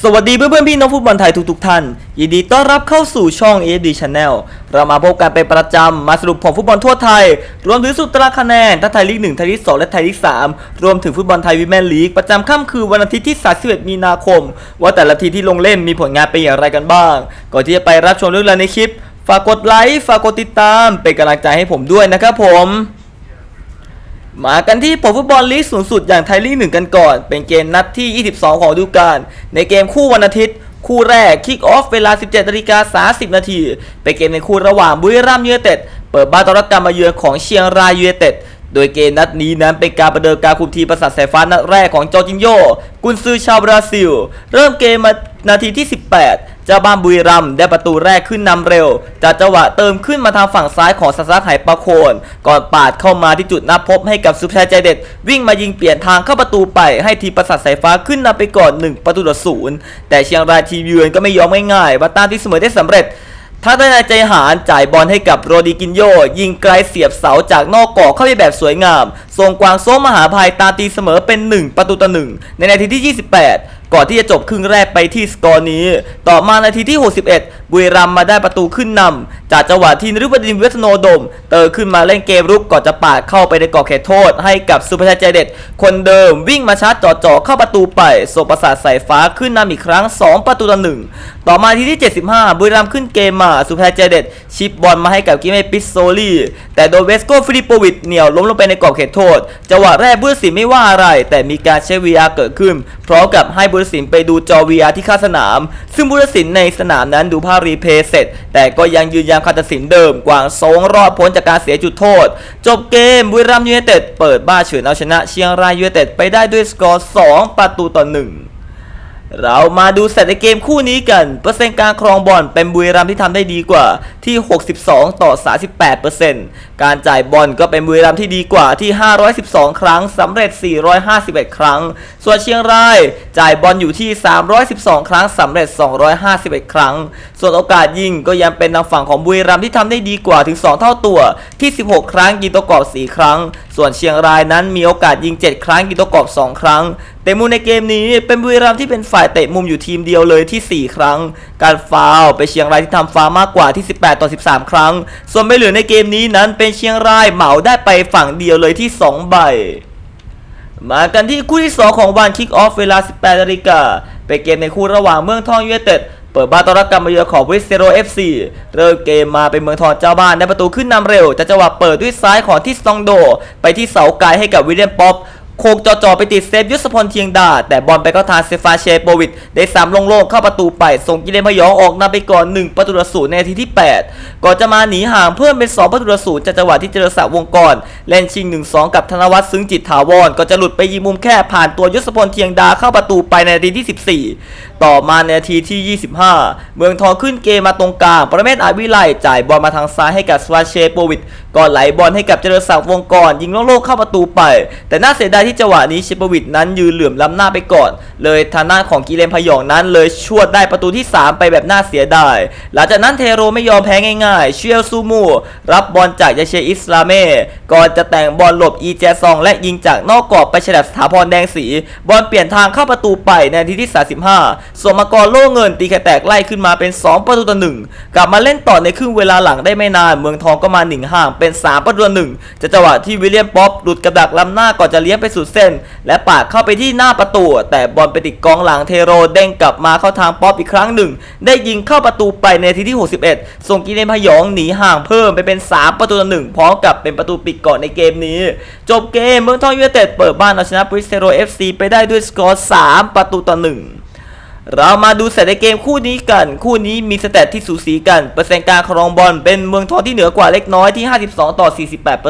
สวัสดีเพื่อนเพื่อนๆพี่น้องฟุตบอลไทยทุกๆท่าน ยินดีต้อนรับเข้าสู่ช่อง AD Channel เรามาพบกันเป็นประจำ มาสรุปผลฟุตบอลทั่วไทย รวมถึงสุดตาราคะแนนทั้งไทยลีก 1 ไทยลีก 2 และไทยลีก 3 รวมถึงฟุตบอลไทยวีแมนลีก ประจำค่ำคืนวันอาทิตย์ที่ 31 มีนาคม ว่าแต่ละทีที่ลงเล่นมีผลงานเป็นอย่างไรกันบ้าง ก่อนที่จะไปรับชมเรื่องราวในคลิป ฝากกดไลค์ ฝากกดติดตาม เป็นกำลังใจให้ผมด้วยนะครับผม มากันที่ผลฟุตบอลลีกสูงสุดอย่างไทยลีกหนึ่งกันก่อน เป็นเกมนัดที่ 22 ของฤดูกาลในเกมคู่วันอาทิตย์ คู่แรกคิกออฟเวลา 17นาฬิกา30 นาที เป็นเกมในคู่ระหว่างบุรีรัมย์ยูไนเต็ด เปิดบ้านต้อนรับการมาเยือนของเชียงรายยูไนเต็ด โดยเกมนัดนี้นั้นเป็นการประเดิมการคุมทีมประสาทสายฟ้านัดแรกของจอร์จินโยกุนซือชาวบราซิล เริ่มเกมมานาทีที่ 18 เจ้าบ้านบุรีรัมได้ประตูแรกขึ้นนำเร็วจากจังหวะเติมขึ้นมาทางฝั่งซ้ายของสัสซักไหปะโคน ก่อนปาดเข้ามาที่จุดนับพบให้กับสุภชัยใจเด็ด วิ่งมายิงเปลี่ยนทางเข้าประตูไปให้ทีมประสาทสายฟ้าขึ้นนำไปก่อน 1 ประตูต่อศูนย์แต่เชียงรายทีมเยือนก็ไม่ยอมง่ายๆมาตามที่เสมอได้สำเร็จถ้าไดนายใจหารจ่ายบอลให้กับโรดิกินโย ยิงไกลเสียบเสาจากนอกกรอบเข้าไปแบบสวยงามส่งกวางโซมหาภัยตาตีเสมอเป็น 1 ประตูต่อหนึ่งในนาทีที่ 28 ก่อนที่จะจบครึ่งแรกไปที่สกอร์นี้ ต่อมานาทีที่ 61 บุรีรัมมาได้ประตูขึ้นนำจากจังหวะที่นฤบดินเวสโนโดม เตอขึ้นมาเล่นเกมรุกก่อนจะปาดเข้าไปในกรอบเขตโทษ ให้กับสุภชัยใจเด็ด คนเดิมวิ่งมาชาร์จจ่อๆเข้าประตูไปส่งประสาทสายฟ้าขึ้นนำอีกครั้ง 2 ประตูต่อหนึ่งต่อมาทีที่ 75 บุรีรัมขึ้นเกมมาสุภชัยใจเด็ด ชิปบอลมาให้กับกิเมปิสโซลีแต่โดนเวสโกฟิลิปโปวิชเหนี่ยวล้มลงไปในกรอบเขตโทษจังหวะแรกบุรสิไม่ว่าอะไร แต่มีการใช้ VR เกิดขึ้นพร้อมกับให้บุรสินไปดูจอ VR ที่ข้างสนาม ซึ่งบุรสินในสนามนั้นดูภาพรีเพย์เสร็จ แต่ก็ยังยืนยันคำตัดสินเดิม กวางโซงรอดพ้นจากการเสียจุดโทษ จบเกมบุรีรัมย์ยูไนเต็ดเปิดบ้านเฉือนเอาชนะเชียงรายยูไนเต็ดไปได้ด้วยสกอร์ 2 ประตูต่อหนึ่งเรามาดูสถิติเกมคู่นี้กัน เปอร์เซ็นต์การครองบอลเป็นบุรีรัมย์ที่ทำได้ดีกว่า ที่ 62 ต่อ 38%การจ่ายบอลก็เป็นบุรีรัมย์ที่ดีกว่าที่ 512 ครั้งสำเร็จ 451 ครั้ง ส่วนเชียงรายจ่ายบอลอยู่ที่ 312 ครั้งสำเร็จ 251 ครั้ง ส่วนโอกาสยิงก็ยังเป็นทางฝั่งของบุรีรัมย์ที่ทำได้ดีกว่าถึง 2 เท่าตัวที่ 16 ครั้งยิงตัวกรอบ 4 ครั้ง ส่วนเชียงรายนั้นมีโอกาสยิง 7 ครั้งยิงตัวกรอบ 2 ครั้งแต่มุมในเกมนี้เป็นบุรีรัมย์ที่เป็นฝ่ายเตะมุมอยู่ทีมเดียวเลยที่ 4 ครั้ง การฟาวล์เป็นเชียงรายที่ทำฟาวมากกว่าที่ 18ต่อ 13 ครั้ง ส่วนไม่เหลือในเกมนี้นั้นเป็นเชียงรายเหมาได้ไปฝั่งเดียวเลยที่ 2 ใบ มากันที่คู่ที่ 2 ของวันคิกออฟเวลา 18นาฬิกาเป็นเกมในคู่ระหว่างเมืองทองยูไนเต็ดเปิดบ้านต้อนรับการมาเยือนของวิสเซโรเอฟซีเริ่มเกมมาเป็นเมืองทองเจ้าบ้านได้ประตูขึ้นนำเร็วจากจังหวะเปิดด้วยซ้ายของที่สตองโด ไปที่เสาไกลให้กับวิลเลียมป๊อป โคกจ่อๆไปติดเซฟยุทธพลเทียงดา แต่บอลไปเข้าทางเซฟาเชโปวิดได้สามลงโล่งเข้าประตูไปส่งกิเลนพยองออกนำไปก่อน 1 ประตูต่อศูนย์ในนาทีที่ 8 ก่อนจะมาหนีห่างเพิ่มเป็น 2 ประตูต่อศูนย์จากจังหวะที่เจริญศักดิ์วงกรเล่นชิง 1-2 กับธนวัฒน์ซึ้งจิตถาวรก็จะหลุดไปยิงมุมแคบผ่านตัวยุทธพลเทียงดาเข้าประตูไปในนาทีที่ 14 ต่อมาในนาทีที่ 25 เมืองทองขึ้นเกมมาตรงกลางประเมศอาวิไลจ่ายบอลมาทางซ้ายให้กับสวาเชโปวิดก่อนไหลบอลให้กับเจริญศักดิ์วงกรยิงลงโล่งๆเข้าประตูไป แต่น่าเสียดายที่จังหวะนี้เชปวิดนั้นยืนเหลื่อมล้ำหน้าไปก่อน เลยทางด้านของกิเลนพยองนั้นเลยชวดได้ประตูที่ 3 ไปแบบน่าเสียดาย หลังจากนั้นเทโรไม่ยอมแพ้ง่ายๆ เชียลซูมูรับบอลจากยาเชอิสลาเม่ก่อนจะแต่งบอลหลบอีแจซอง และยิงจากนอกกรอบไปฉลับสถาพรแดงสี บอลเปลี่ยนทางเข้าประตูไปในทีที่ 35สมากรโล่เงินตีแคแตกไล่ขึ้นมาเป็น 2 ประตูต่อหนึ่งกลับมาเล่นต่อในครึ่งเวลาหลังได้ไม่นาน เมืองทองก็มาหนึ่งห่างเป็น 3 ประตูต่อหนึ่งจากจังหวะที่วิลเลียมป๊อปหลุดกับดักล้ำหน้าก่อนจะเลี้ยงไปสุดเส้น และปาดเข้าไปที่หน้าประตู แต่บอลไปติดกองหลังเทโรเด้งกลับมาเข้าทางป๊อปอีกครั้งหนึ่ง ได้ยิงเข้าประตูไปในทีที่ 61 ส่งกิเลนพยองหนีห่างเพิ่มไปเป็น 3 ประตูต่อหนึ่งพร้อมกับเป็นประตูปิดก่อนในเกมนี้ จบเกมเมืองทองยูไนเต็ดเปิดบ้านเอาชนะบริสเทโรเอฟซีไปได้ด้วยสกอร์3ประตูต่อหนึ่งเรามาดูสถิติเกมคู่นี้กัน คู่นี้มีสเตตที่สูสีกัน เปอร์เซ็นต์การครองบอลเป็นเมืองทองที่เหนือกว่าเล็กน้อยที่ 52 ต่อ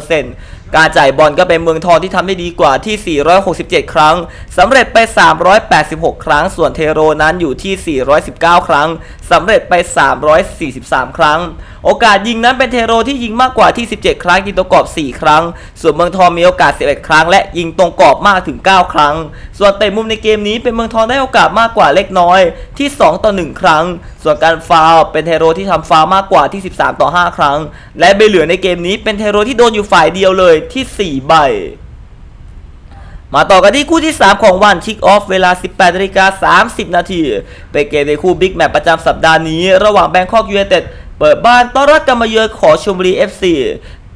48% การจ่ายบอลก็เป็นเมืองทองที่ทำได้ดีกว่าที่ 467 ครั้งสำเร็จไป 386 ครั้ง ส่วนเทโรนั้นอยู่ที่ 419 ครั้งสำเร็จไป 343 ครั้ง โอกาสยิงนั้นเป็นเทโรที่ยิงมากกว่าที่ 17 ครั้งยิงตรงกรอบ 4 ครั้ง ส่วนเมืองทองมีโอกาส 11 ครั้ง และยิงตรงกรอบมากถึง 9 ครั้ง ส่วนเตะมุมในเกมนี้เป็นเมืองทองได้โอกาสมากกว่าเล็กน้อยที่ 2 ต่อ 1 ครั้ง ส่วนการฟาวเป็นเทโรที่ทำฟาวมากกว่าที่ 13 ต่อ 5 ครั้ง และใบเหลือในเกมนี้เป็นเทโรที่โดนอยู่ฝ่ายเดียวเลยที่ 4 ใบมาต่อกันที่คู่ที่ 3 ของวันคิกออฟเวลา 18นาฬิกา30 นาทีเป็นเกมในคู่บิ๊กแมตช์ประจำสัปดาห์นี้ ระหว่างแบงคอกยูไนเต็ด เปิดบ้านต้อนรับการมาเยือนของชลบุรี FC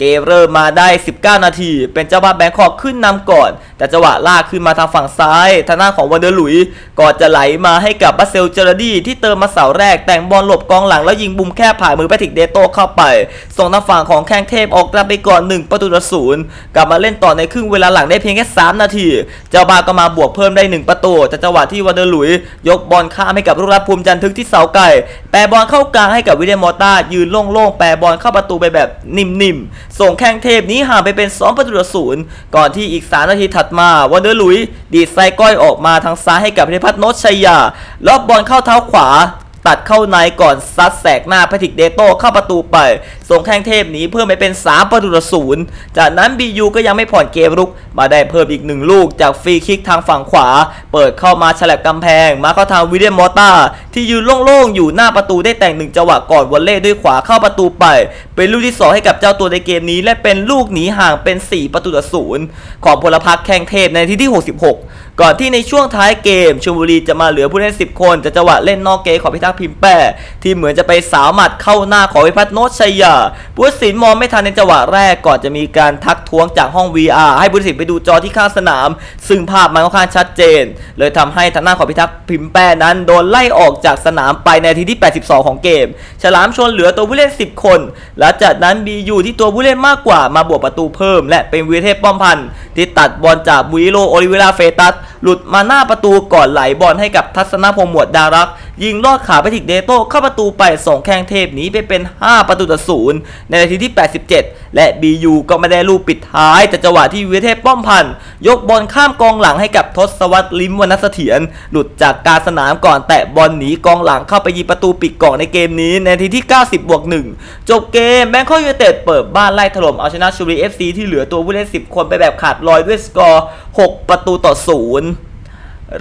เกมเริ่มมาได้ 19 นาที เป็นเจ้าบ้านแบงคอกขึ้นนำก่อน แต่จังหวะลากขึ้นมาทางฝั่งซ้าย ทางหน้าของวันเดอร์หลุยก่อนจะไหลมาให้กับบัสเซลเจอร์ดีที่เติมมาเสาแรก แต่งบอลหลบกองหลังแล้วยิงบุมแค่ผ่านมือแพทริกเดโตเข้าไป ส่งทางฝั่งของแข้งเทพออกนำไปก่อน 1 ประตูต่อศูนย์กลับมาเล่นต่อในครึ่งเวลาหลังได้เพียงแค่ 3 นาที เจ้าบ้านก็มาบวกเพิ่มได้ 1 ประตูจากจังหวะที่วันเดอร์หลุยยกบอลข้ามให้กับลูกรับภูมิจันทึกที่เสาไก่ แปรบอลเข้ากลางให้กับวิเดมมอต้ายืนโล่งๆแปรบอลเข้าประตูไปแบบนิ่มๆ ส่งแข้งเทพนี้ห่างไปเป็น 2 ประตูต่อศูนย์ก่อนที่อีก 3 นาทีถัดมาวันเดอร์ลุยดีดไซก้อยออกมาทางซ้ายให้กับพิพัฒน์โนชชัยยาลอบบอลเข้าเท้าขวาตัดเข้าในก่อนซัดแสกหน้าแพทริกเดโต้เข้าประตูไป ส่งแข้งเทพหนีเพิ่มไปเป็น 3 ประตูต่อศูนย์จากนั้นบียูก็ยังไม่ผ่อนเกมรุก มาได้เพิ่มอีกหนึ่งลูกจากฟรีคิกทางฝั่งขวา เปิดเข้ามาฉลับกำแพง มาเข้าทางวิลเลียมมอต้าที่ยืนโล่งๆอยู่หน้าประตูได้แต่งหนึ่งจังหวะก่อนวอลเล่ด้วยขวาเข้าประตูไป เป็นลูกที่ 2 ให้กับเจ้าตัวในเกมนี้ และเป็นลูกหนีห่างเป็น 4 ประตูต่อศูนย์ของพลพักแข้งเทพในที่ที่ 66 ก่อนที่ในช่วงท้ายเกมชลบุรีจะมาเหลือผู้เล่น 10 คนจะจังหวะเล่นนอกเกมของพิทักษ์พิมแป้ที่เหมือนจะไปสาวหมัดเข้าหน้าของวิพัฒน์โนชัยยาผู้ตัดสินมองไม่ทันในจังหวะแรกก่อนจะมีการทักท้วงจากห้อง VR ให้ผู้ตัดสินไปดูจอที่ข้างสนาม ซึ่งภาพมันค่อนข้างชัดเจน เลยทำให้ทางหน้าของพิทักษ์พิมพ์แป้นั้นโดนไล่ออกจากสนามไปในทีที่ 82 ของเกม ฉลามชนเหลือตัวผู้เล่น 10 คนและจากนั้นบีอยู่ที่ตัวผู้เล่นมากกว่ามาบวกประตูเพิ่ม และเป็นวีเทพป้อมพันธ์ที่ตัดบอลจากบุยโรโอลิเวราเฟตัส หลุดมาหน้าประตูก่อนไหลบอลให้กับทัศนพงษ์หมวดดารัก ยิงลอดขาไปถิกเดโต้เข้าประตูไปส่งแข้งเทพหนีไปเป็น 5 ประตูต่อศูนย์ในนาทีที่ 87 และ BU ก็ไม่ได้ลูกปิดท้ายแต่จังหวะที่วีรเทพป้อมพันธ์ยกบอลข้ามกองหลังให้กับทศวรรษลิมวรรณเสถียรหลุดจากการสนามก่อนแตะบอลหนีกองหลังเข้าไปยิงประตูปิดกล่องในเกมนี้ในนาทีที่ 90บวก1จบเกมแบงคอกยูไนเต็ดเปิดบ้านไล่ถล่มเอาชนะชลบุรี FC ที่เหลือตัวผู้เล่น 10 คนไปแบบขาดลอยด้วยสกอร์ 6 ประตูต่อศูนย์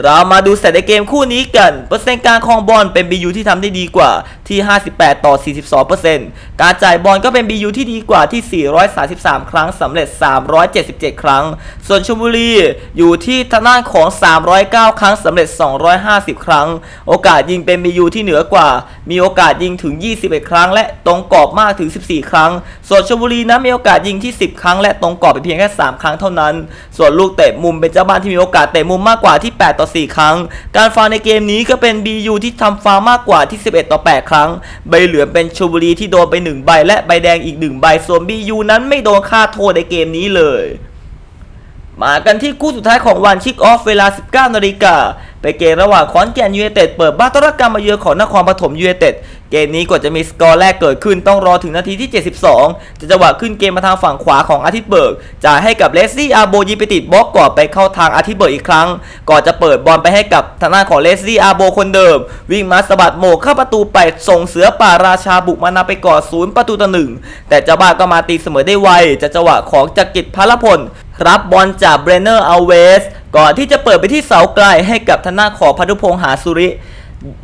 เรามาดูสถิติเกมคู่นี้กัน เปอร์เซ็นต์การครองบอลเป็น BU ที่ทำได้ดีกว่าที่ 58 ต่อ 42%การจ่ายบอลก็เป็น BU ที่ดีกว่าที่ 433 ครั้งสำเร็จ 377 ครั้ง ส่วนชลบุรีอยู่ที่ทางด้านของ 309 ครั้งสำเร็จ 250 ครั้ง โอกาสยิงเป็น BU ที่เหนือกว่า มีโอกาสยิงถึง 21 ครั้ง และตรงกรอบมากถึง 14 ครั้ง ส่วนชลบุรีนั้นมีโอกาสยิงที่ 10 ครั้ง และตรงกรอบไปเพียงแค่ 3 ครั้งเท่านั้น ส่วนลูกเตะมุมเป็นเจ้าบ้านที่มีโอกาสเตะมุมมากกว่าที่8 ต่อ 4 ครั้ง การฟาวในเกมนี้ก็เป็น BU ที่ทำฟาวมากกว่าที่ 11 ต่อ 8 ครั้ง ใบเหลืองเป็นชลบุรีที่โดนไป 1 ใบ และใบแดงอีก 1 ใบ ส่วน BU นั้นไม่โดนค่าโทษในเกมนี้เลยมากันที่คู่สุดท้ายของวันชิกออฟเวลา 19นาฬิกาไปเกมระหว่างขอนแก่นยูเนเต็ดเปิดบ้านต้อนรับการมาเยือนของนครปฐมยูเนเต็ดเกมนี้กว่าจะมีสกอร์แรกเกิดขึ้นต้องรอถึงนาทีที่ 72 จะจังหวะขึ้นเกมมาทางฝั่งขวาของอาทิตย์เบิร์กจ่ายให้กับเลสซี่อาโบยิงไปติดบล็อกก่อนไปเข้าทางอาทิตย์เบิร์กอีกครั้ง ก่อนจะเปิดบอลไปให้กับทางหน้านของเลสซี่อาโบคนเดิม วิ่งมาสะบัดโหมกเข้าประตูไปส่งเสือป่าราชาบุกมานำไปก่อนศูนย์ประตูต่อหนึ่งแต่เจ้าบ้าก็มาตีเสมอได้ไวจากจังหวะของจักริดพลพลรับบอลจากเบรเนอร์อัลเวสก่อนที่จะเปิดไปที่เสาไกลให้กับทางหน้าของพันุพงษ์หาสุริ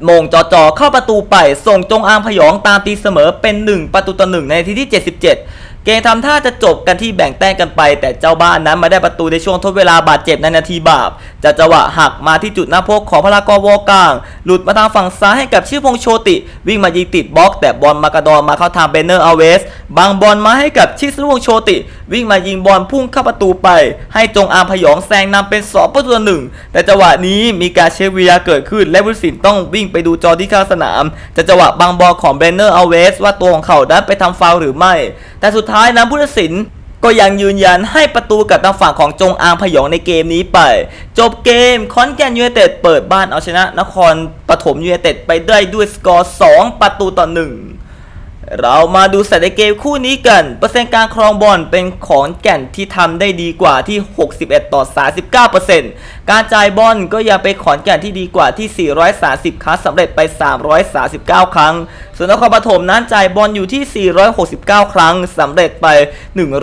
มงจอจอเข้าประตูไป ส่งจงอางพยองตามตีเสมอเป็น 1 ประตูต่อหนึ่งในทีที่ 77 เกมทำท่าจะจบกันที่แบ่งแต้มกันไป แต่เจ้าบ้านนั้นมาได้ประตูในช่วงทดเวลาบาดเจ็บในนาทีบาปจะจังหวะหักมาที่จุดหน้าพกของพลากรวอกลาง หลุดมาทางฝั่งซ้ายให้กับชื่อพงโชติ วิ่งมายิงติดบล็อก แต่บอลมากระดอนมาเข้าทางเบนเนอร์อัลเวสบางบอลมาให้กับชิสนุพงโชติ วิ่งมายิงบอลพุ่งเข้าประตูไป ให้จงอางพยองแซงนำเป็น2ประตูหนึ่งแต่จังหวะนี้มีการเช็ควีอาเกิดขึ้น และผู้ตัดสินต้องวิ่งไปดูจอที่ข้างสนามจะจังหวะบางบอลของเบนเนอร์อัลเวสว่าตัวของเขาได้ไปทำฟาวหรือไม่ แต่สุดท้ายนะผู้ตัดสินก็ยังยืนยันให้ประตูกับทางฝั่งของจงอางพยองในเกมนี้ไป จบเกมคอนแกนยูเนเต็ดเปิดบ้านเอาชนะ นครปฐมยูเนเต็ดไปได้ด้วยสกอร์ 2 ประตูต่อ 1 เรามาดูสถิติเกมคู่นี้กัน เปอร์เซ็นต์การครองบอลเป็นของแก่นที่ทำได้ดีกว่าที่ 61 ต่อ 39%การจ่ายบอลก็ยังเป็นขอนแก่นที่ดีกว่าที่ 430 ครั้งสำเร็จไป 339 ครั้ง ส่วนนครปฐมนั้นจ่ายบอลอยู่ที่ 469 ครั้งสำเร็จไป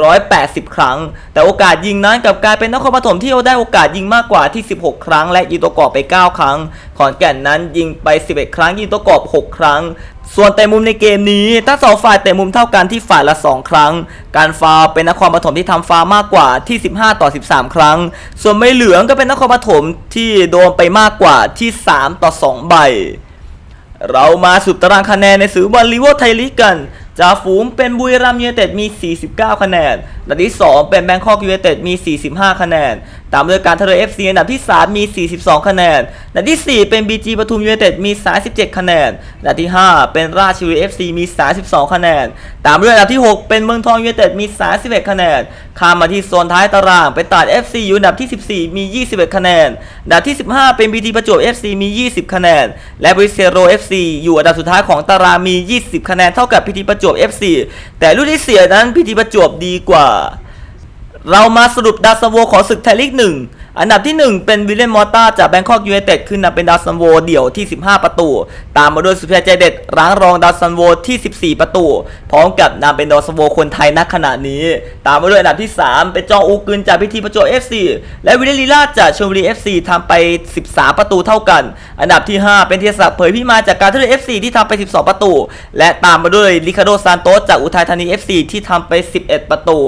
180 ครั้ง แต่โอกาสยิงนั้นกลับกลายเป็นนครปฐมที่ได้โอกาสยิงมากกว่าที่ 16 ครั้ง และยิงตัวกรอบไป 9 ครั้ง ขอนแก่นนั้นยิงไป 11 ครั้งยิงตัวกรอบ 6 ครั้ง ส่วนเตะมุมในเกมนี้ทั้งสองฝ่ายเตะมุมเท่ากันที่ฝ่ายละ 2 ครั้ง การฟาวเป็นนครปฐมที่ทำฟาวมากกว่าที่ 15 ต่อ 13 ครั้ง ส่วนไม่เหลืองก็เป็นนครปฐมที่โดนไปมากกว่าที่ 3 ต่อ 2 ใบ เรามาสุบตารางคะแนนในสือบอลลีโวไทยลีกกัน จ่าฝูงเป็นบุรีรัมย์ยูไนเต็ดมี 49 คะแนนอันดับที่ 2 เป็นแบงคอกยูไนเต็ดมี 45 คะแนน ตามด้วยการท่าเรือ FC อันดับที่ 3 มี 42 คะแนนอันดับที่ 4 เป็นบีจีปทุมยูไนเต็ดมี 37 คะแนนอันดับที่ 5 เป็นราชบุรี FC มี 32 คะแนน ตามด้วยอันดับที่ 6 เป็นเมืองทองยูไนเต็ดมี 31 คะแนน ข้ามมาที่โซนท้ายตารางไปตัด FC อยู่อันดับที่ 14 มี 21 คะแนนอันดับที่ 15 เป็น BT ประจวบ FC มี 20 คะแนน และบริเซโร FC อยู่อันดับสุดท้ายของตารางมี 20 คะแนนเท่ากับ PT ประจวบ FC แต่ลูกที่เสียนั้น PT ประจวบดีกว่า เรามาสรุปดาวซันโวของศึกไทยลีกหนึ่ง อันดับที่ 1 เป็นวิลเลียมมอร์ตาจากแบงคอกยูไนเต็ดขึ้นนำเป็นดาวซันโวเดี่ยวที่ 15 ประตู ตามมาด้วยสุภาใจเด็ดร้างรองดาวซันโวที่ 14 ประตู พร้อมกับนำเป็นดาวซันโวคนไทยณขณะนี้ ตามมาด้วยอันดับที่ 3 เป็นจองอูกึนจากพิธีประจวบ FC และวิลเลียมลีลาจากชลบุรี FC ทำไป 13 ประตูเท่ากัน อันดับที่ 5 เป็นเทียศักเผยพิมาจากการท่าเรือ FC ที่ทำไป 12 ประตู และตามมาด้วยริคาโดซานโตสจากอุทัยธานี FC ที่ทำไป 11 ประตู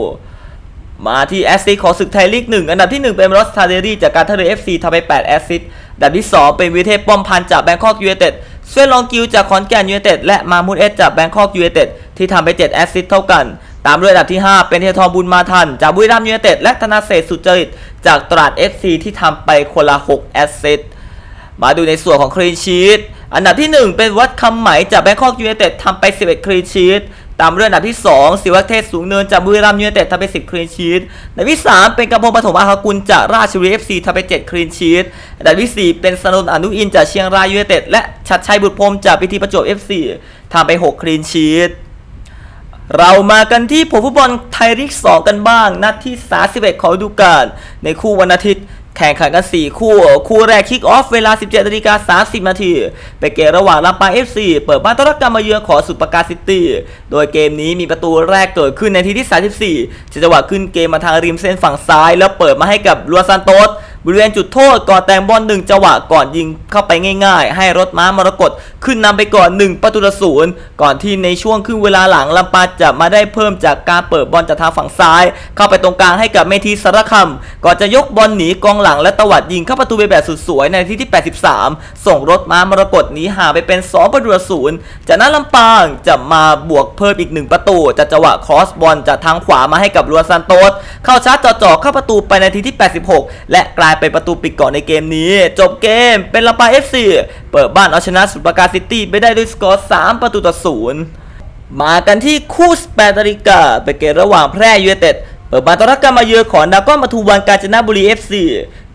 มาที่แอสซิสของศึกไทยลีกหนึ่งอันดับที่ 1 เป็นรอสทาเดรีจากการท่าเรือ FC ทำไป 8 แอสซิสอันดับที่ 2 เป็นวิเทพป้อมพันจากแบงคอกยูไนเต็ดเซนลองกิวจากขอนแก่นยูไนเต็ดและมามูดเอสจากแบงคอกยูไนเต็ดที่ทำไป 7 แอสซิสเท่ากัน ตามด้วยอันดับที่ 5 เป็นเทยทองบุญมาทัน จากบุรีรัมย์ยูไนเต็ดและธนาเศษสุจริต จากตราด FC ที่ทำไปคนละ 6 แอสซิสมาดูในส่วนของคลีนชีตอันดับที่ 1 เป็นวัดคำไหมจากแบงคอกยูไนเต็ดทำไป 11 คลีนชีต ตามด้วยอันดับที่ 2 ศิวะเทศสูงเนินจากบุรีรัมย์ยูไนเต็ดทำไป 10 คลีนชีตอันดับที่ 3 เป็นกำพงปฐมอาภากุลจากราชบุรี FC ทำไป 7 คลีนชีตอันดับที่ 4 เป็นสนนอนุอินจากเชียงรายยูไนเต็ดและชัดชัยบุตรพรมจากพิธีประจวบ FC ทำไป 6 คลีนชีตเรามากันที่ผลฟุตบอลไทยลีก2กันบ้าง นัดที่ 31 ของฤดูกาลในคู่วันอาทิตย์ แข่งขันกัน 4 คู่ คู่แรกคิกออฟเวลา 17นาฬิกา30 นาทีไปนเกมระหว่างลำปาง FC เปิดบ้านต้อนรับการมาเยือนของสุปการซิตี้ โดยเกมนี้มีประตูแรกเกิดขึ้นในทีที่ 34จังหวะขึ้นเกมมาทางริมเส้นฝั่งซ้าย แล้วเปิดมาให้กับลัวซานโตส บริเวณจุดโทษก่อนแต่งบอลหนึ่งจังหวะก่อนยิงเข้าไปง่ายๆ ให้รถม้ามรกตขึ้นนำไปก่อน 1 ประตูต่อศูนย์ก่อนที่ในช่วงครึ่งเวลาหลังลำปาจะมาได้เพิ่มจากการเปิดบอลจากทางฝั่งซ้าย เข้าไปตรงกลางให้กับเมธีสารคำก่อนจะยกบอลหนีกองหลังและตวัดยิงเข้าประตูไปแบบสุดสวยในที่ที่ 83 ส่งรถม้ามรกตหนีห่างไปเป็น 2 ประตูต่อศูนย์จากนั้นลำปางจะมาบวกเพิ่มอีก 1 ประตูจากจังหวะคอสบอลจากทางขวามาให้กับลัวซานโตสเข้าชาร์จจ่อๆเข้าประตูไปในทีที่ 86 และกลายเป็นประตูปิดก่อนในเกมนี้ จบเกมเป็นลำปาง FC เปิดบ้านเอาชนะสุปราการซิตี้ไปได้ด้วยสกอร์3ประตูต่อศูนย์มากันที่คู่สเปนตริกาเป็นเกมระหว่างแพร่ยูเนเต็ดเปิดบ้านต้อนรับการมาเยือนของดาก้อนปทุมวันกาญจนบุรี FC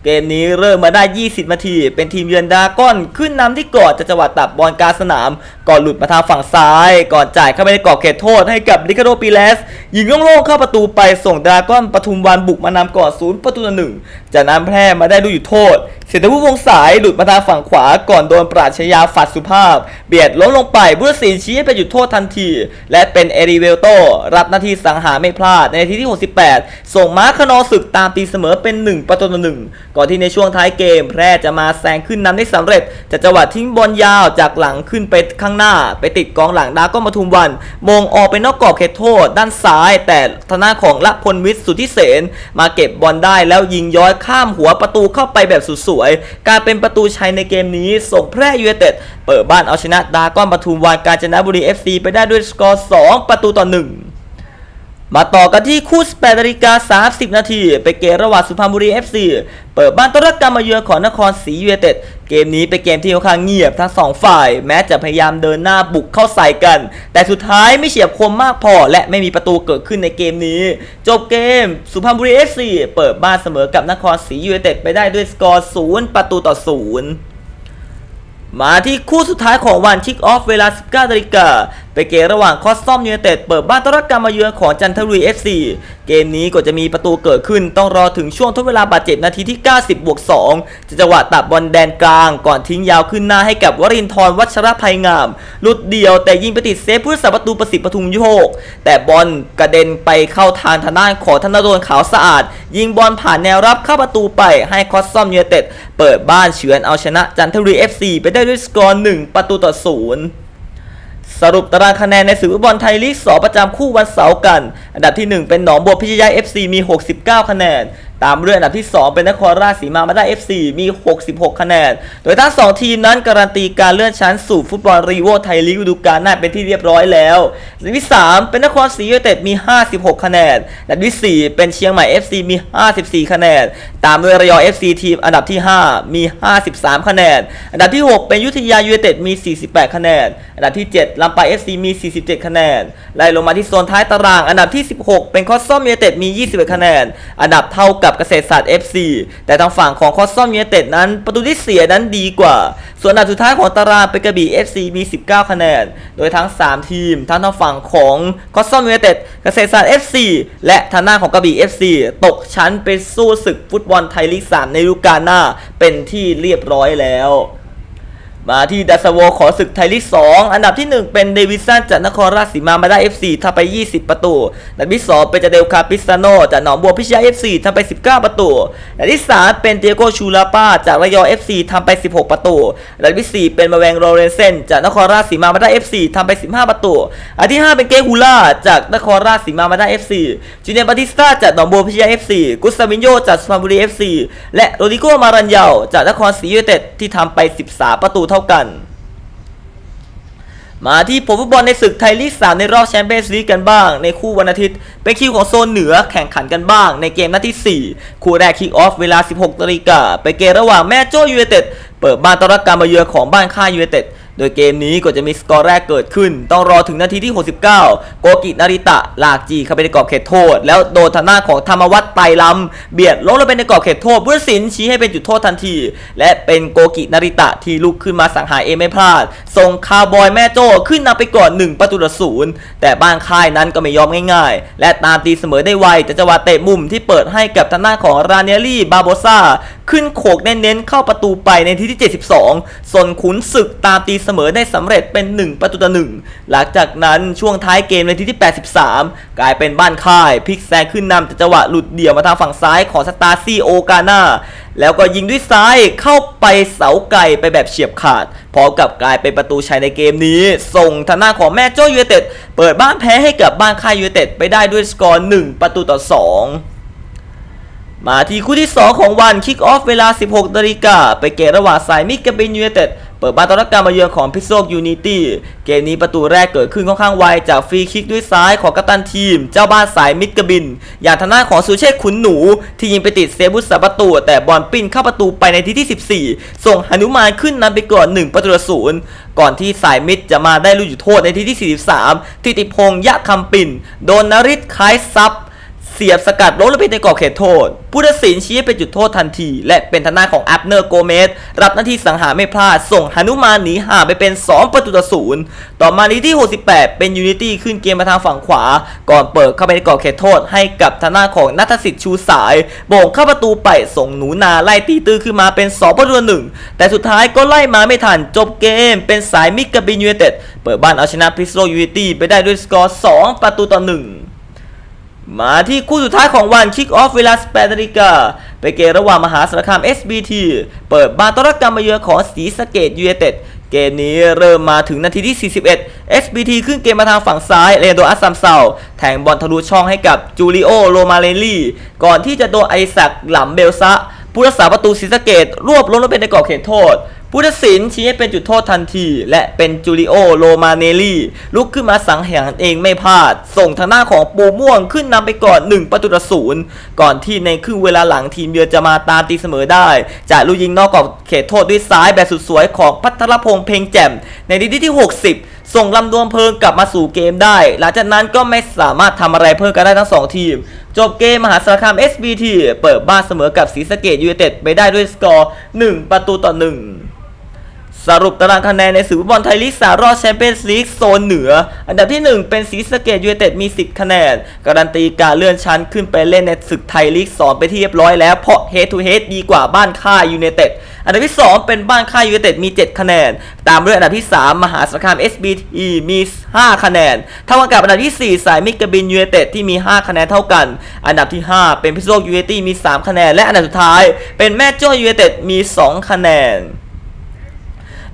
เกมนี้เริ่มมาได้ 20 นาที เป็นทีมเยือนดาก้อนขึ้นนำที่กอดจะจังหวะตับบอลกลางสนาม ก่อนหลุดมาทางฝั่งซ้าย ก่อนจ่ายเข้าไปในกรอบเขตโทษให้กับลิคาโดปิเลสยิงโล่งๆเข้าประตูไปส่งดาก้อนปทุมวันบุกมานำก่อนศูนย์ประตูต่อหนึ่งจากนั้นแพร่มาได้ลูกหยุดโทษ เศรษฐวุวงสายหลุดมาทางฝั่งขวาก่อนโดนปราชญาฝัดสุภาพ เบียดล้มลงไปบุรศิลป์ชี้ให้เป็นหยุดโทษทันที และเป็นเอริเวลโต รับหน้าที่สังหารไม่พลาด ในนาทีที่ 68 ส่งม้าคนอศึกตามตีเสมอเป็น 1 ประตูต่อหนึ่งก่อนที่ในช่วงท้ายเกม แพร่จะมาแซงขึ้นนำได้สำเร็จจากจังหวะทิ้งบอลยาวจากหลังขึ้นไปข้างหน้า ไปติดกองหลังดาก็มาทุมวัน มงออกไปนอกกรอบเขตโทษ ด้านซ้าย แต่ทนาของละพลวิทย์สุทธิเสนมาเก็บบอลได้แล้วยิงย้อยข้ามหัวประตูเข้าไปแบบสุดวย การเป็นประตูชัยในเกมนี้ส่งแพร่ยูเนเต็ดเปิดบ้านเอาชนะดาก้อนปทุมวานกาญจนบุรี FC ไปได้ด้วยสกอร์ 2 ประตูต่อ 1 มาต่อกันที่คู่ 18นาฬิกา 30 นาที ไปเกมระหว่างสุพรรณบุรี FC เปิดบ้านต้อนรับการมาเยือนของนครศรียูไนเต็ด เกมนี้เป็นเกมที่ค่อนข้างเงียบทั้งสองฝ่าย แม้จะพยายามเดินหน้าบุกเข้าใส่กัน แต่สุดท้ายไม่เฉียบคมมากพอ และไม่มีประตูเกิดขึ้นในเกมนี้ จบเกมสุพรรณบุรี FC เปิดบ้านเสมอกับนครศรียูไนเต็ดไปได้ด้วยสกอร์ 0 ประตูต่อ 0มาที่คู่สุดท้ายของวันคิกออฟเวลา 19นาฬิกา ไปเกมระหว่างคอสตอมยูไนเต็ดเปิดบ้านต้อนรับการมาเยือนของจันทบุรี FC เกมนี้ก็จะมีประตูเกิดขึ้นต้องรอถึงช่วงทดเวลาบาดเจ็บนาทีที่ 90บวก2จะจังหวะตัดบอลแดนกลาง ก่อนทิ้งยาวขึ้นหน้าให้กับวรินทร์วัชรภัยงามหลุดเดียวแต่ยิงไปติดเซฟผู้รักษาประตูประสิทธิ์ปทุมยุโยกแต่บอลกระเด็นไปเข้าทางทางด้านของธนดลขาวสะอาด ยิงบอลผ่านแนวรับเข้าประตูไปให้คอสตอมยูไนเต็ดเปิดบ้านเฉือนเอาชนะจันทบุรี FC ไปได้ด้วยสกอร์1ประตูต่อ0 สรุปตารางคะแนนในศึกฟุตบอลไทยลีก 2 ประจำคู่วันเสาร์กัน อันดับที่ 1 เป็นหนองบัวพิชยา FC มี 69 คะแนนตามด้วยอันดับที่ 2 เป็นนครราชสีมามาได้ FC มี 66 คะแนน โดยทั้ง 2 ทีมนั้นการันตีการเลื่อนชั้นสู่ฟุตบอลรีโวไทยลีกฤดูกาลหน้าเป็นที่เรียบร้อยแล้วอันดับที่ 3 เป็นนครศรียูไนเต็ดมี 56 คะแนนอันดับที่ 4 เป็นเชียงใหม่ FC มี 54 คะแนน ตามด้วยระยอง FC ทีมอันดับที่ 5 มี 53 คะแนน อันดับที่ 6 เป็นยุธยายูไนเต็ดมี 48 คะแนน อันดับที่ 7ลำปาง FC มี 47 คะแนน ไล่ลงมาที่โซนท้ายตาราง อันดับที่ 16 เป็นคอสซอมยูไนเต็ดมี 21 คะแนน อันดับเท่ากัับเกษตรศาสตร์ FC แต่ทางฝั่งของคอสซอมยูเนเต็ดนั้น ประตูที่เสียนั้นดีกว่า ส่วนอันดับสุดท้ายของตารางเป็นกระบี่ FC มี 19 คะแนน โดยทั้ง 3 ทีม ทั้งทางฝั่งของคอสซอมยูเนเต็ดเกษตรศาสตร์ FC และทางหน้าของกระบี่ FC ตกชั้นไปสู้ศึกฟุตบอลไทยลีก 3 ในฤดูกาลหน้าเป็นที่เรียบร้อยแล้ว มาที่ดัสโวขอศึกไทยลีก 2 อันดับที่ 1 เป็นเดวิสันจากนครราชสีมามาได้ FC ทำไป 20 ประตูอันดับที่ 2 เป็นจาเดลคาปิสซาโนจากหนองบัวพิชยา FC ทำไป 19 ประตูอันดับที่ 3 เป็นเตียโกชูลาป้าจากระยอง FC ทำไป 16 ประตูอันดับที่ 4 เป็นมาแวงโรเรนเซนจากนครราชสีมามาได้ FC ทำไป 15 ประตูอันดับที่ 5 เป็นเกฮูล่าจากนครราชสีมามาได้ FC จูเนียร์บาติสตาจากหนองบัวพิชยา FC กุสตาวินโยจากสุพรรณบุรี FC และโรดิโกมารันเยาจากนครศรียูไนเต็ดที่ทำไป 13 ประตูเท่ากัน มาที่ผลฟุตบอลในศึกไทยลีก 3 ในรอบแชมเปี้ยนส์ลีกกันบ้าง ในคู่วันอาทิตย์ เป็นคิวของโซนเหนือแข่งขันกันบ้าง ในเกมนัดที่ 4 คู่แรกคิกออฟเวลา 16นาฬิกาไปเกมระหว่างแม่โจ้ยูเนเต็ดเปิดบ้านต้อนรับการมาเยือนของบ้านค่ายยูเนเต็ด โดยเกมนี้ก็จะมีสกอร์แรกเกิดขึ้น ต้องรอถึงนาทีที่ 69 โกกินาริตะลากจีเข้าไปในกรอบเขตโทษ แล้วโดนทางหน้าของธรรมวัฒน์ไตรลำเบียดล้มลงไปในกรอบเขตโทษผู้ตัดสินชี้ให้เป็นจุดโทษทันที และเป็นโกกินาริตะที่ลุกขึ้นมาสังหารเองไม่พลาด ส่งคาร์บอยแม่โจ้ขึ้นนำไปก่อน 1 ประตูต่อศูนย์แต่บ้านค่ายนั้นก็ไม่ยอมง่ายๆ และตามตีเสมอได้ไวจากจังหวะเตะมุมที่เปิดให้กับทางหน้าของราเนลลี่บาโบซาขึ้นโขกเน้นๆเข้าประตูไปในที่ที่ 72ส่วนขุนศึกตามตีเสมอได้สำเร็จเป็น 1 ประตูต่อหนึ่งหลังจากนั้นช่วงท้ายเกมในที่ที่ 83 กลายเป็นบ้านค่ายพลิกแซงขึ้นนำจากจังหวะหลุดเดี่ยวมาทางฝั่งซ้ายของสตาร์ซีโอกาน่าแล้วก็ยิงด้วยซ้ายเข้าไปเสาไกลไปแบบเฉียบขาดพร้อมกับกลายเป็นประตูชัยในเกมนี้ ส่งทางหน้าของแม่โจ้ยูไนเต็ดเปิดบ้านแพ้ให้กับบ้านค่ายยูไนเต็ดไปได้ด้วยสกอร์1ประตูต่อ 2 มาที่คู่ที่ 2 ของวันคิกออฟเวลา 16นาฬิกาไปเกมระหว่างสายมิกกับเบนยูไนเต็ดเปิดบ้านต้อนรับการมาเยือนของพิซโซกยูนิตี้เกมนี้ประตูแรกเกิดขึ้นค่อนข้างไวจากฟรีคิกด้วยซ้ายของกัปตันทีม เจ้าบ้านสายมิดกบิน อย่างทางหน้าของสุเชษขุนหนู ที่ยิงไปติดเซบุสาประตู แต่บอลปิ้นเข้าประตูไปในทีที่ 14 ส่งหนุมานขึ้นนำไปก่อน 1 ประตูศูนย์ก่อนที่สายมิดจะมาได้ลูกจุดโทษในทีที่ 43 ทิติพงษ์ยะคำปิ่น โดนนริศคล้ายซับ เสียบสกัดล้มลงไปในกรอบเขตโทษ ผู้ตัดสินชี้เป็นจุดโทษทันที และเป็นทน้าของอัพเนอร์โกเมสรับหน้าที่สังหารไม่พลาด ส่งหนุมานหนีห่างไปเป็น 2 ประตูต่อศูนย์ต่อมานี้ที่ 68 เป็นยูนิตี้ขึ้นเกมมาทางฝั่งขวา ก่อนเปิดเข้าไปในกรอบเขตโทษ ให้กับทน้าของนัทสิทธิ์ชูสายโบ่งเข้าประตูไปส่งหนูนาไล่ตีตื้อขึ้นมาเป็น 2 ประตูหนึ่งแต่สุดท้ายก็ไล่มาไม่ทันจบเกม เป็นสายมิกกับบินยูไนเต็ดเปิดบ้านเอาชนะพิสโลยูนิตี้ไปได้ด้วยสกอร์ 2 ประตูต่อหนึ่ง มาที่คู่สุดท้ายของวันคิกออฟเวลา 18นาฬิกาไปเกมระหว่างมหาสารคาม SBT เปิดบ้านต้อนรับการมาเยือนของสีสเกตยูเนเต็ดเกมนี้เริ่มมาถึงนาทีที่ 41 SBT ขึ้นเกมมาทางฝั่งซ้ายเรนโดอัสซัมเซาแทงบอลทะลุช่องให้กับจูริโอโรมาเลลี่ ก่อนที่จะโดนไอแซคหลัมเบลซะ ผู้รักษาประตูศรีสะเกดรวบล้มลงไปในกรอบเขตโทษผู้ตัดสินชี้ให้เป็นจุดโทษทันที และเป็นจูริโอโรมาเนลี่ลุกขึ้นมาสังหารเองไม่พลาด ส่งทางหน้าของปูม่วงขึ้นนำไปก่อน 1 ประตูต่อศูนย์ก่อนที่ในครึ่งเวลาหลังทีมเยือนจะมาตามตีเสมอได้ จากลูกยิงนอกกรอบเขตโทษด้วยซ้ายแบบสุดสวยของพัทรพงษ์เพ็งแจ่มในนาทีที่ 60 ส่งลำดวงเพลิงกลับมาสู่เกมได้ หลังจากนั้นก็ไม่สามารถทำอะไรเพิ่มกันได้ทั้งสองทีม จบเกมมหาสารคาม SBT เปิดบ้านเสมอกับศรีสะเกดยูไนเต็ดไปได้ด้วยสกอร์ 1 ประตูต่อ 1 สรุปตารางคะแนนในศึกฟุตบอลไทยลีกสารอดแชมเปี้ยนส์ลีกโซนเหนือ อันดับที่ 1 เป็นศรีสะเกดยูไนเต็ดมี 10 คะแนน การันตีการเลื่อนชั้นขึ้นไปเล่นในศึกไทยลีก 2 ไปที่เรียบร้อยแล้วเพราะ head to head ดีกว่าบ้านค่ายยูไนเต็ด อันดับที่ 2 เป็นบ้านค่ายยูเนเต็ดมี 7 คะแนน ตามด้วยอันดับที่ 3 มหาสารคาม SBT มี 5 คะแนน เท่ากับอันดับที่ 4 สายมิกกบินยูเนเต็ดที่มี 5 คะแนนเท่ากัน อันดับที่ 5 เป็นพิษณุโลกยูเนเต็ดมี 3 คะแนน และอันดับสุดท้าย เป็นแม่โจ้ยูเนเต็ดมี 2 คะแนน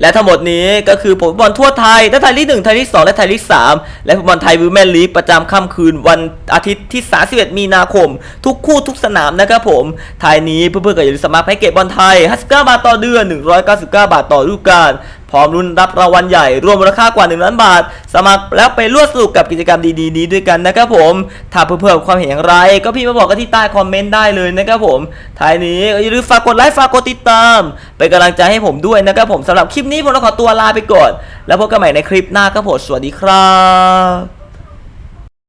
และทั้งหมดนี้ก็คือผลฟุตบอลทั่วไทยทั้งไทยลีกหนึ่งไทยลีกสองและไทยลีกสามและฟุตบอลไทยวิวแมนลีกประจำค่ำคืนวันอาทิตย์ที่ 31 มีนาคม ทุกคู่ทุกสนามนะครับผมไทยนี้เพื่อนๆก็อย่าลืมสมัครแพ็กเกจบอลไทย 59 บาทต่อเดือน 199 บาทต่อฤดูกาล พร้อมรุ่นรับรางวัลใหญ่รวมมูลค่ากว่า 1 ล้านบาท สมัครแล้วไปร่วมสนุกกับกิจกรรมดีๆนี้ด้วยกันนะครับผมถ้าเพื่อนๆมีความเห็นอย่างไร ก็พี่มาบอกกันที่ใต้คอมเมนต์ได้เลยนะครับผมท้ายนี้อย่าลืมฝากกดไลค์ฝากกดติดตามเป็นกำลังใจให้ผมด้วยนะครับผมสำหรับคลิปนี้ผมต้องขอตัวลาไปก่อนแล้วพบกันใหม่ในคลิปหน้าครับผมสวัสดีครับ